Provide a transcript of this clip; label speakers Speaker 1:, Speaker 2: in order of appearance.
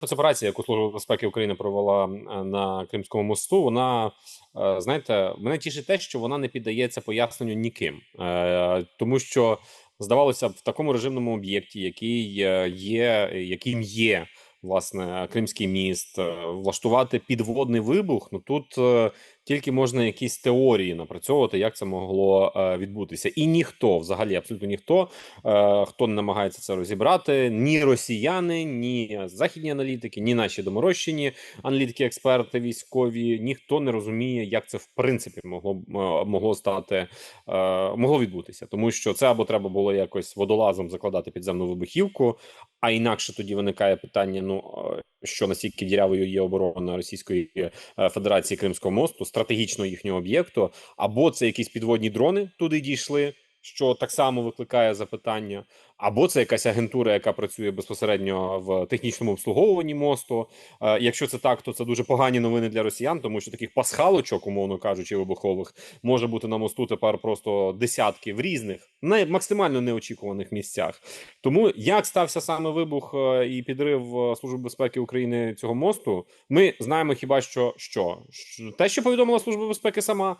Speaker 1: Спецоперація, яку Служба безпеки України провела на Кримському мосту, вона е, знаєте, мене тішить те, що вона не піддається поясненню ніким, Е, тому що здавалося б, в такому режимному об'єкті, який е, є, яким є власне Кримський міст, влаштувати підводний вибух. Ну тут тільки можна якісь теорії напрацьовувати, як це могло е, відбутися, і ніхто, взагалі, абсолютно ніхто, е, хто намагається це розібрати, ні росіяни, ні західні аналітики, ні наші доморощені аналітики, експерти, військові, ніхто не розуміє, як це в принципі могло е, могло стати, могло відбутися, тому що це або треба було якось водолазом закладати підземну вибухівку, а інакше тоді виникає питання: ну що настільки дірявою є оборона Російської е, Федерації Кримського мосту, стратегічно їхнього об'єкту, або це якісь підводні дрони туди дійшли. Що так само викликає запитання, або це якась агентура, яка працює безпосередньо в технічному обслуговуванні мосту. Е, якщо це так, то це дуже погані новини для росіян, тому що таких пасхалочок, умовно кажучи, вибухових може бути на мосту тепер просто десятки в різних, не максимально неочікуваних місцях. Тому як стався саме вибух е, і підрив е, Служби безпеки України цього мосту, ми знаємо хіба що Що- те, що повідомила Служба безпеки сама,